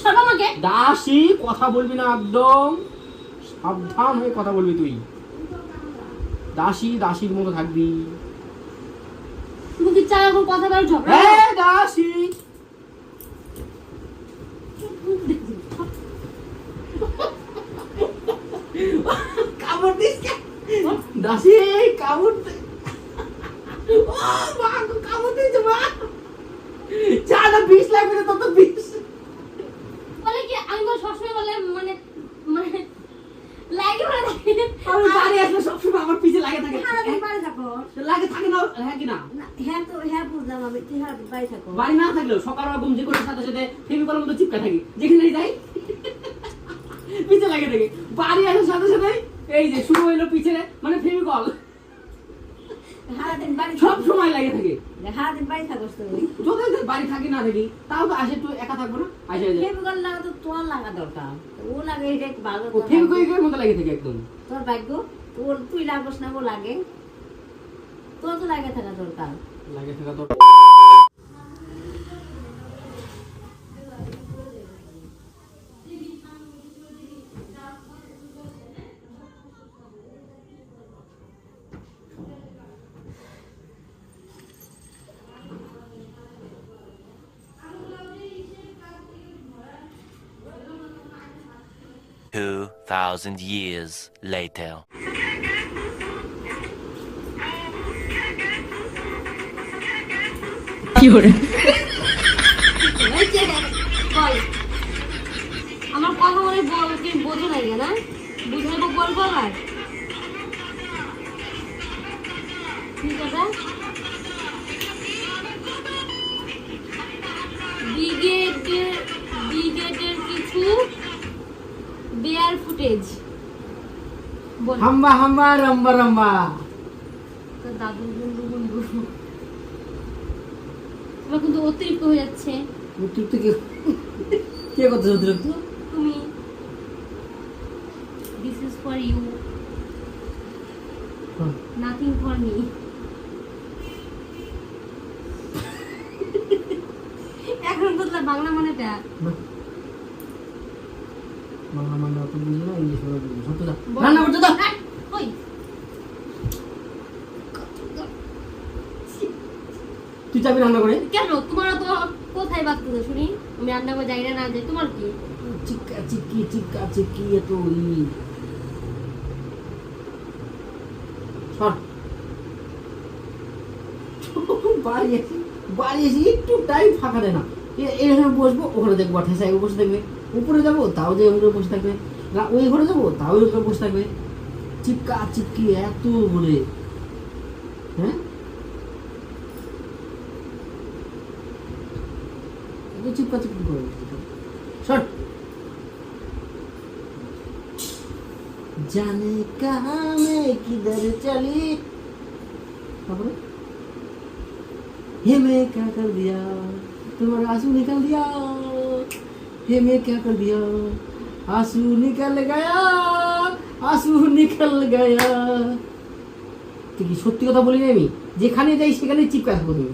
ছাড়ো আমাকে। দাসী কথা বলবি না একদম। সাবধান হয়ে কথা বলবি তুই। দাসী দাসীর মতো থাকবি। তুমি কি চাও এখন কথা বলার ঝগড়া হ্যাঁ দাসী। কামড় দিস কে? দাসী কামড় ও মা কামড় দিয়েছে মা। না বিষ লাগবে না তত বিষ। বলে বল সবসময় বলে মানে মানে লাগে আমি বাড়ি আসলে সবসময় আমার পিছে লাগে থাকে। বাড়ি থাকো। লাগে থাকে না হ্যাঁ কি না? না, হ্যাঁ তো হ্যাঁ বুঝলাম আমি তুই সারাদিন বাড়ি থাকো। বাড়ি না থাকলেও সকালবেলা ঘুম থেকে ওঠার সাথে সাথে ফেমিকলের মতো চিপকা থাকি। যেখানে যাই পিছে লাগে থাকে। বাড়ি আসার সাথে সাথে এই যে শুরু হইল পিছে মানে ফেমিকল সব তুই একা লাগা তো ও লাগে এটা ভালো ও তোর তুই লাগোস না ও লাগে। তোর তো লাগে থাকা দরকার। লাগে থাকা দরকার। 2,000 years later. আমার কথা বলে বল তুমি বোঝো নাই না বুঝাইবো ঠিক আছে? ফুটেজ হাম্বা হাম্বা রাম্বা রাম্বা। তোর দাদু বন্ধু বন্ধু। এবার কিন্তু অতিরিক্ত হয়ে যাচ্ছে। অতিরিক্ত কে? কে করতেছে অতিরিক্ত? তুমি। দিস ইজ ফর ইউ হ্যাঁ। নাথিং ফর মি এখন বদলা বাংলা মানেটা। বাহ। বাংলা বাংলা অত বুঝি না ইংলিশ বাংলা বুঝি। সত্য যা। রান্না করতে দাও হ্যাঁ, ওই তুই রান্না করে। কেন? তোমার তো কোথায় বাদ শুনি? আমি রান্না করে যাই না যাই তোমার কি? চিক্কা চিক্কি চিক্কা চিক্কি এত ই। সর। বাড়ি এসে বাড়ি এসে একটু টাইম ফাঁকা দেয় না। এখানে বসবো ওখানে দেখব ঠেসাই বসে থাকবে উপরে যাবো তাও যে উপরে বসে থাকবে না ওই ঘরে যাবো তাও ওই ঘরে বসে থাকবে চিক্কা চিক্কি এত বলে হ্যাঁ এত চিপকা চিপকি করে সর जाने कहाँ मैं किधर चली তারপরে हे मैं क्या कर दिया तुम्हारा आंसू निकल दिया हे मैं क्या कर दिया आंसू निकल गया आंसू निकल गया তুই কি সত্যি কথা বলি না আমি যেখানে যাই সেখানে চিপকা থাকবো তুমি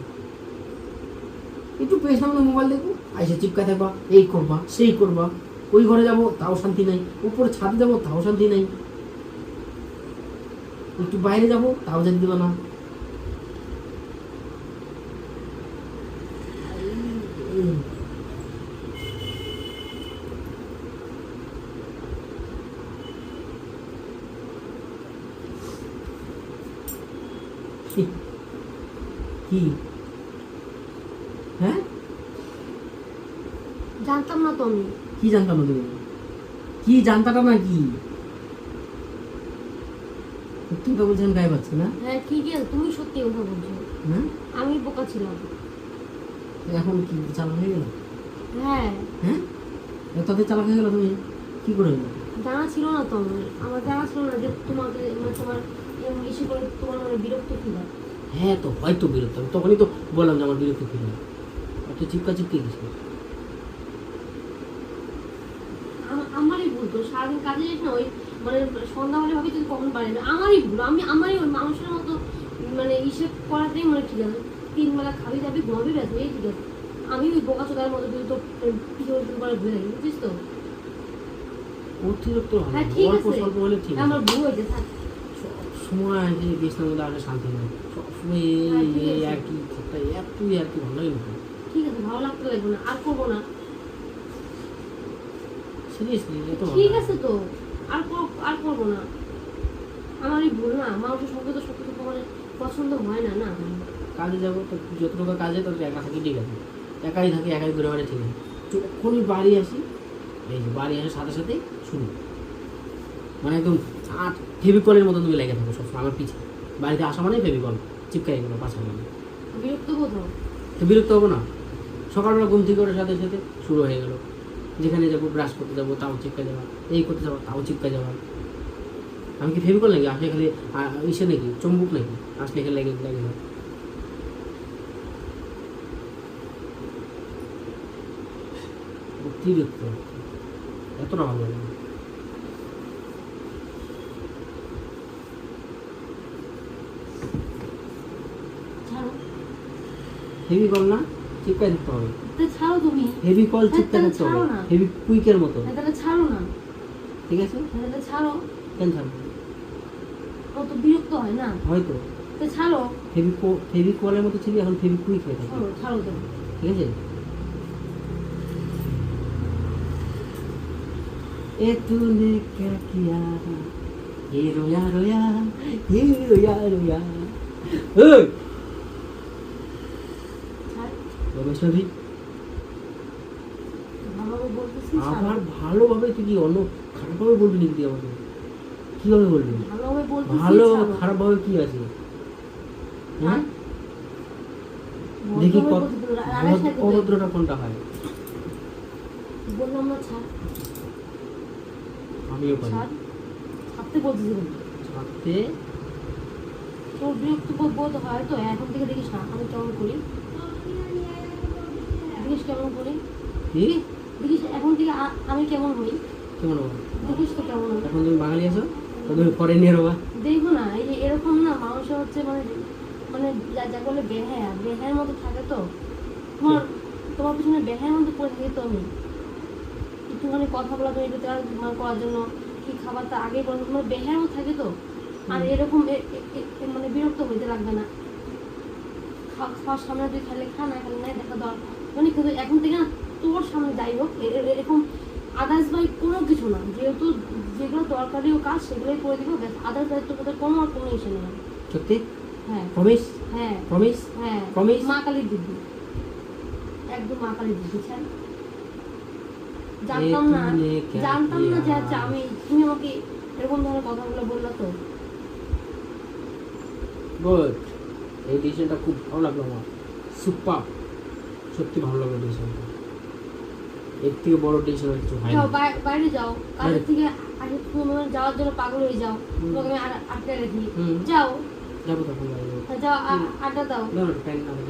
একটু পেয়ে সামনে মোবাইল দেখবো আইসা চিপকা থাকবা এই করবা সেই করবা ওই ঘরে যাব তাও শান্তি নাই উপরে ছাদে যাব তাও শান্তি নাই একটু বাইরে যাব তাও যেতে দেবে না কি কি? হ্যাঁ? জানতাম না তো আমি। কি জানতাম না তুমি? কি জানতাটা না কি? সত্যি কথা বলছেন গায়ে পাচ্ছে না? হ্যাঁ ঠিকই আছে তুমি সত্যি কথা বলছো। হ্যাঁ আমি বোকা ছিলাম। এখন কি চালাক হয়ে গেল? হ্যাঁ। হ্যাঁ? এতদিন চালাক হয়ে গেল তুমি? কি করে জানা ছিল না তো আমার। আমার জানা ছিল না যে তোমাকে মানে তোমার করে তোমার মানে বিরক্ত হ্যাঁ? তো হয়তো বিরক্ত। আমি তখনই তো বললাম যে আমার বিরক্ত ফিল হয়? চিপকা চিপকে আমারই ভুল তো সারাদিন কাজে না ওই মানে সন্ধ্যা হলে ভাবি তুই কখন বাড়ি আমারই ভুল আমি আমারই ওই মানুষের মতো মানে ইসে করাটাই মানে ঠিক আছে। তিন বেলা খাবি যাবি ঘুমাবি ব্যাস এই ঠিক আছে। আমি ওই বোকা চোদার মতো তুই তো পিছনে পরে ধুয়ে থাকি বুঝছিস তো? অতিরিক্ত হ্যাঁ ঠিক আছে। ঠিক আমার ভুল হয়েছে থাক। সময় আছে বিছনার মধ্যে আসলে শান্তি নেই। সবসময় হ্যাঁ, এই এই। আর কি একটা আর কি ভালোই না ঠিক আছে ভালো লাগতে লাগবে না আর করব না। সিরিয়াসলি এত ঠিক আছে তো আর আর করব না। আমারই ভুল না মানুষের সঙ্গে তো সব কিছু পছন্দ হয় না না? কাজে যাব তো যতটুকু কাজে তত একা থাকি ঠিক আছে। একাই থাকি একাই ঘুরে বেড়ে ঠিক আছে। যখনই বাড়ি আসি। এই যে বাড়ি আসার সাথে সাথে শুনি। মানে একদম আট ফেভিকলের মতো তুমি লেগে থাকো সবসময় আমার পিছিয়ে বাড়িতে আসা মানে ফেভিকল চিপকাই গেলো পাশা মানে বিরক্ত বোধ হয়। তো বিরক্ত হব না। সকালবেলা ঘুম থেকে ওঠার সাথে সাথে শুরু হয়ে গেলো। যেখানে যাব ব্রাশ করতে যাব তাও চিপকা যাওয়া এই করতে যাব তাও চিপকা যাওয়া। আমি কি ফেভিকল নাকি? আসলে খালি ইসে নাকি? চম্বুক নাকি? আসলে খালি লেগে লেগে অতিরিক্ত। এতটা ভালো লাগে না। ছাড়ো হেভি কল না চিপকাই থাকতে হবে তো ছাড়ো তুমি হেভি কল হ্যাঁ, চিপকাই তাহলে থাকতে হবে ছাড়ো না। হেভি কুইকের মতো হ্যাঁ, তাহলে ছাড়ো না ঠিক আছে হ্যাঁ, তাহলে ছাড়ো কেন ছাড়বো ও তো বিরক্ত হয় না হয়তো তো ছাড়ো ফেভি ফেভি কলের মতো ছিলি এখন ফেভি কুইক হয়ে থাকে ছাড়ো ছাড়ো তো ঠিক আছে ए तूने क्या किया ये रोया रोया ये रोया रोया ओए বলতেছি আবার ভালোভাবে তুই কি অন্য খারাপভাবে বলবি নাকি তুই আমাকে? কীভাবে বলবি? ভালো খারাপভাবে কি আছে? হ্যাঁ? হ্যাঁ? দেখি না। অভদ্রটা কোনটা হয়? বললাম না ছাড়। আমিও পারি। ছাড়তে বলতেছি ছাড়তে? তোর বিরক্ত বোধ হয় তো? এখন থেকে দেখিস না আমি কেমন করি। দেখিস কেমন করি? কি? দেখিস এখন থেকে আমি কেমন হই? কেমন হবে? দেখিস তো কেমন এখন তুমি বাঙালি আছো? তুমি পরে নিয়ে নেবা দেখো না এই যে এরকম না মানুষের হচ্ছে মানে মানে যা যা বলে বেহায়া বেহায়ের মতো থাকে তো। তোমার তোমার পিছনে বেহায়ের মধ্যে পড়ে থাকি তো আমি। একটুখানি কথা বলা তুমি একটু মানে করার জন্য কি খাবার তা আগে বলো তোমার বেহায়ের মতো থাকে তো। আর এরকম মানে বিরক্ত হইতে লাগবে না। খাওয়ার সামনে তুই খাইলে খা না খাইলে নাই দেখা দর মানে কিন্তু এখন থেকে না তোর সামনে যাই হোক এরকম আদার্স বাই কোনো কিছু না। যেহেতু যেগুলো দরকারিও কাজ সেগুলোই করে দিব ব্যাস আদার্স দায়িত্ব কোথায় কোনো আর কোনো ইসে নেই। সত্যি? হ্যাঁ। প্রমিস হ্যাঁ। প্রমিস হ্যাঁ। Promise? মা কালীর দিদি একদম মা কালীর দিদি ছাড় জানতাম না জানতাম না যে আচ্ছা আমি তুমি আমাকে এরকম ধরনের কথাগুলো বললা তো। গুড এই ডিসিশনটা খুব ভালো লাগল আমার। সুপার সত্যি ভালো লাগল ডিসিশনটা এর থেকে বড় ডিসিশন আর কিছু হয় না বাইরে যাও। কাজের বাইরে? থেকে আগে তুমি হয় যাওয়ার জন্য পাগল হয়ে যাও। তোমাকে আমি আটকে রেখি। যাও। যাব তখন বাইরে হ্যাঁ, যাও আড্ডা দাও। না না আমার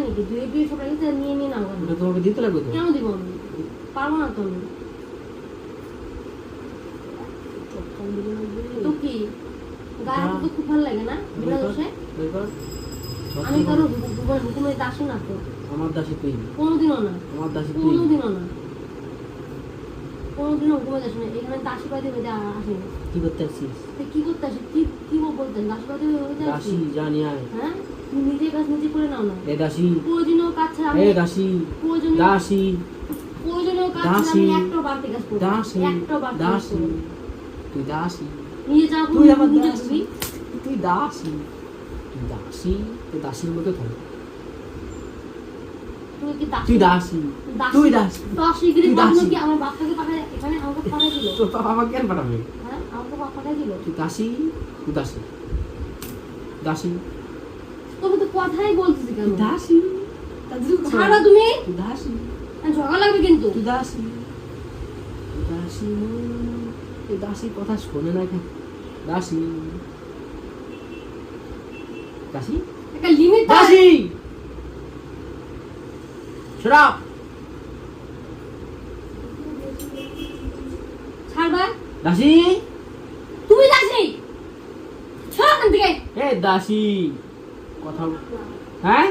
নাকি দুই দুই সব রেখে নিয়ে নিয়ে নাও ওটা তোমাকে দিতে লাগবে তো? কেন দিব আমি? পারব না তো আমি। তো কি? গায়ে তো খুব ভালো লাগে না? বসে? আমি কারও না তো? আমার দাসী তুই কোনোদিনও না। আমার দাসী তুই কোনোদিনও না। কোনোদিনও হুকুমে দাসী না। এখানে দাসী পাইতে হইতে আসি। কি করতে আসছিস? তো কি করতে আসি কি কি বলতেন? দাসী পাইতে হইতে দাসী জানি আয়। হ্যাঁ? নিজের কাজ নিজে করে নাও না। এ দাসী। প্রয়োজনীয় কাজ ছাড়া এ দাসী। প্রয়োজনীয় দাসী। প্রয়োজনীয় কাজ ছাড়া আমি একটাও বাড়তি কাজ করব। না। দাসী একটাও বাড়তি দাসী। তুই দাসী। নিজে যা তুই আমার নিজে দাসী। তুই দাসী। দাসী। তুই দাসীর মতো থাক। তুমি কি দাসী তুই দাসী। দাসী- তুই দাসী। তুই পাঠানো কি আমার বাচ্চাকে পাঠায় এখানে আমাকে পাঠাই দিল তোর বাবা কেন পাঠাবে? হ্যাঁ আমাকে বাপ পাঠাই দিল তুই দাসী? তুই দাসী? দাসী? তুমি তো কথাই বলতেছি কেন? দাসী? ছাড়ো তুমি। দাসী। ঝগড়া লাগবে কিন্তু। তুই দাসী। দাসী। তুই দাসী কথা শোনে না কেন? দাসী। দাসী? একটা লিমিট দাসী! শরাব ছাড়বা দাসী? তুমি দাসী? ছাড় থেকে। এ দাসী। কথা হ্যাঁ?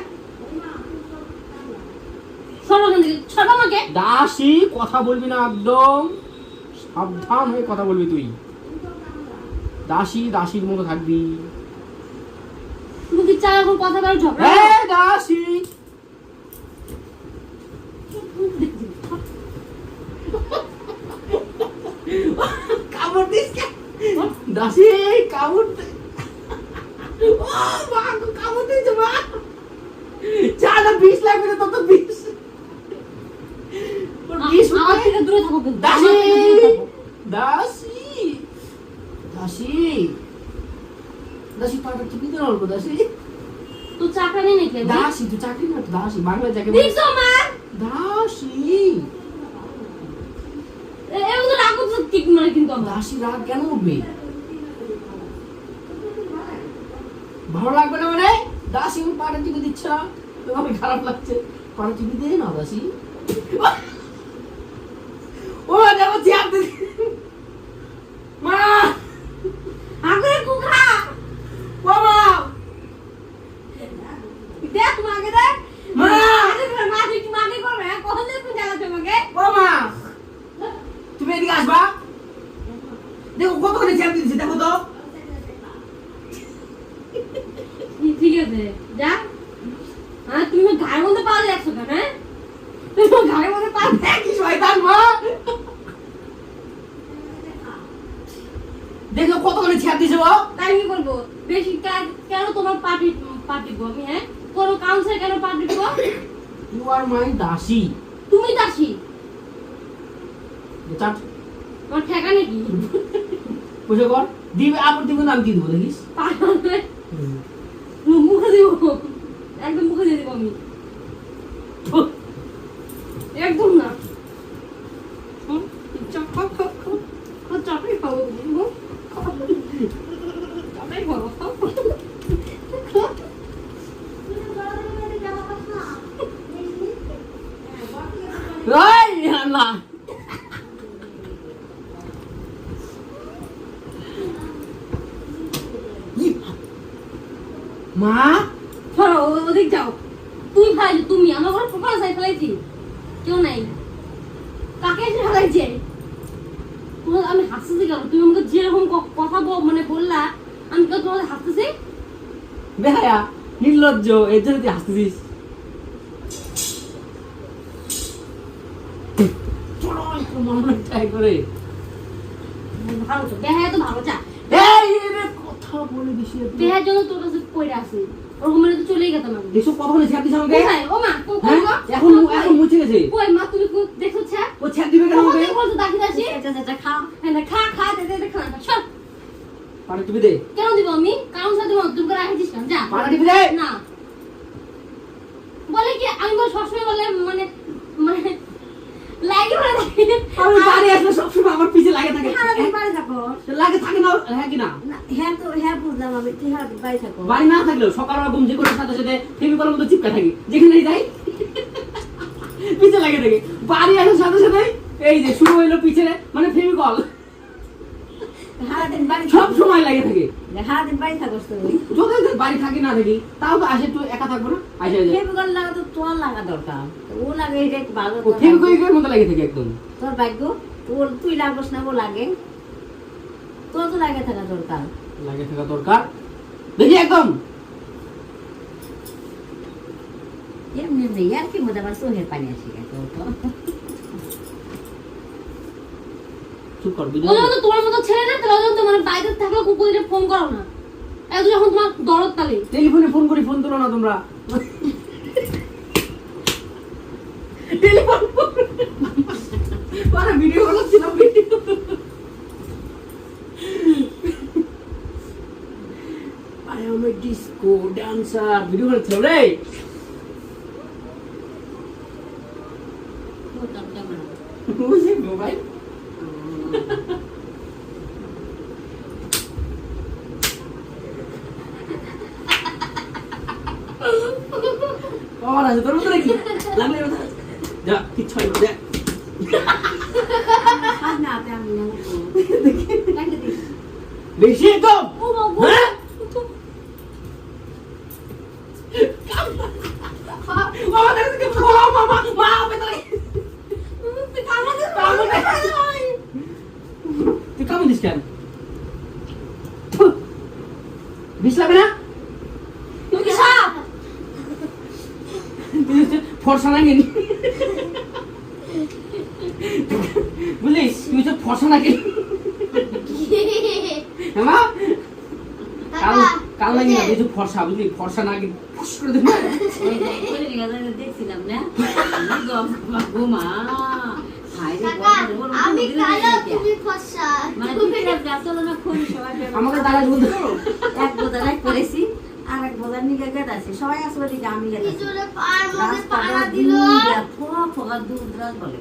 সরো এখান থেকে। ছাড়বা আমাকে? দাসী কথা বলবি না একদম। সাবধান হয়ে কথা বলবি তুই। দাসী দাসীর মতো থাকবি। তুমি কি চাও এখন কথা বলে ঝগড়া এ দাসী কামড় দিস কে? দাসী কামড় ও মা কামড় দিয়েছে মা। যা না বিষ লাগবে না তত বিষ। আমার। থেকে দূরে থাকো দাসী। দাসী। দাসী। দাসী পাটা টিপি দে অল্প দাসী? তো চাকরা নাকি? দাসী তুই চাকরি না তো দাসী। বাংলা বলে- দেখছ মা? দাসী। এ- এরকম তো রাগ করতে ঠিক মানে কিন্তু আমার। রাগ কেন উঠবে? ভালো লাগবে না মানে? দাসি পাটা চিপে দিচ্ছ। না তোমার খারাপ লাগছে। পাটা চিপে দিয়ে না দাসী ও দেখো চেয়ার দিদি মা আগে কুখা ও মা দেখ মাকে দেখ মা! মা তুই কি মাকে করবে হ্যাঁ? কখন দিয়ে তুমি জ্বালাচ্ছো আমাকে ও মা তুমি এদিকে আসবা দেখো কত করে চেয়ার দিয়েছি দেখো তো ই- ঠিক আছে যা। হ্যাঁ তুমি ঘাড়ের মধ্যে পা রাখছো কেন হ্যাঁ? তুমি ঘাড়ের মধ্যে পা এ, শয়তান মা। দেখো কত করে ও? তাই কি করব? বেশি কেন তোমার পার্টি পার্টি আমি হ্যাঁ? কোনো কাউন্সিল কেন পার্টি দিব ইউ আর মাই দাসী। তুমি দাসী। চাট আমার ঠেকা নাকি বুঝে কর। দিবে আবার দিবে নাম কি দেবো দেখিস? একদম মুখে দিয়ে দিব আমি। একদম না। মা? সরো ওদিক যাও। তুমি ফেলাইছো তুমি। আমার ঘরে প্রোফাইল সাইড ফেলাইছি কেউ নাই। কাকে এসে ফেলাইছে তোমার আমি হাসতেছি কেন? তুমি আমাকে যেরকম কথা বল- মানে বললা আমি কেউ তোমাদের হাসতেছি? বেহায়া নির্লজ্জ এর জন্য তুই হাসতেছিস। ভালো তো বেহায়া তো ভালো চা রে কথা বেশি একটু। জন্য তোর কাছে পড়ে আছে। ওরকম তো চলেই গেতাম আমি। দেখছ কত করে ছেড়ে দিস আমাকে? ও মা কো- কই গো? এখন এখন মুছে গেছে। কই মা তুমি দেখছ ছা? ও ছেড়ে দিবে কেন আমাকে? বলছো দাখি দাসি আচ্ছা আচ্ছা খা। হ্যাঁ না, খা খা দে দে দে, খা সব পাটা টিপে দে। কেন দিব আমি? কারণ সাথে তুমি করে রাখিস কেন? যা। পাটা টিপে দে। না। বলে কি আমি বল সবসময় বলে মানে মানে লাগে থাকে আমি বাড়ি আসলে সবসময় আমার পিছে লাগে থাকে। সারাদিন বাড়ি থাকো। লাগে থাকে না হ্যাঁ কি না? হ্যাঁ তো হ্যাঁ বুঝলাম আমি কি হ্যাঁ বাড়ি থাকো। বাড়ি না থাকলেও সকালবেলা ঘুম যে করে সাথে সাথে করার মতো চিপকা থাকি। যেখানে যাই পিছে লাগে থাকে। বাড়ি আসার সাথে সাথে এই যে শুরু হইল পিছনে মানে ফেমিকল সব সময় লাগে থাকে। সারাদিন বাড়ি থাকোস তুমি যদি বাড়ি থাকি না থাকি তাও তো আসে একটু একা থাকব না আসে ফেবিকল লাগা তো তোর লাগা দরকার। ও লাগে এটা ভালো ও মতো লাগে থাকে একদম। তোর ভাগ্য তোর তুই লাগোস না ও লাগে। তোর তো লাগে থাকা দরকার। লাগে থাকা দরকার। দেখি একদম। এমনি এমনি আর কি মধ্যে আবার চোখের পানি আসি গেছে ওর তো। চুপ কর ভিডিও ওদের মতো তোমার মতো ছেলে না তাহলে ওদের মানে বাইরে থাকলে কুকুরে ফোন করো না। এত যখন তোমার দরদ তালে। টেলিফোনে ফোন করি ফোন তুলো না তোমরা। টেলিফোন আরে ভিডিও বানাচ্ছিলাম। ভিডিও আরে আমি ডিস্কো ডান্সার ভিডিও বানাচ্ছিলাম রে। মোবাইল? আমার আছে তোর মতো নাকি লাগলে কথা যা কিচ্ছু হয় না, দেখ হাত না হাতে আমি নেব। কাটে দিস। বেশি একদম ও বাবু হ্যাঁ মামা দেখে দেখে বলো মামা মা আমি তো কেন ফু! বিষ লাগে না তুমি কি সাপ তুই হচ্ছে ফর্সা লাগে নি বুঝলি? তুই হচ্ছে ফর্সা লাগে হ্যাঁ কাল কাল লাগে না তুই হচ্ছে ফর্সা বুঝলি? ফর্সা ফুস করে দেবে। দেখছিলাম না আমি কালো তুমি মানে পিকআপ গাছ না খুব সবাই আমাকে এক করেছি। আর এক বোঝা নিয়ে গেট আছে। সবাই আসবে দিকে আমি মধ্যে রাস্তাটা দিল। ফোয়া ফোয়া দূর দূরাজ বলে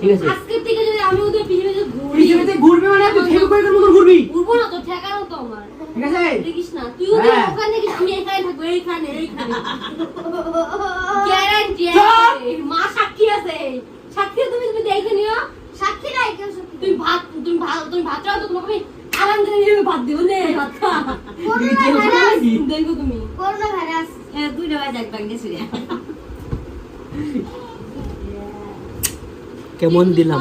ঠিক আছে। আজকের থেকে যদি আমি ওদের পিছনে যদি ঘুরি ঘুরবি মানে তুই ফেবিকুইকের মতো ঘুরবি? উঠবো না তো ঠেকানো তো আমার। ঠিক আছে? দেখিস না তুই হ্যাঁ। ওখানে দেখিস আমি এখানে থাকব এইখানে এইখানে গ্যারান্টি চুপ! মা সাক্ষী আছে সাক্ষী তুমি তুমি দেখে নিও সাক্ষী নাই কেউ সাক্ষী তুমি ভাত তুমি ভাত তুমি ভাত চাও তো তোমাকে আমি আরাম করে নিয়ে ভাত দিব নে দেখো তুমি। Corona virus. দুইটা ব্যাগ গেছি কেমন দিলাম?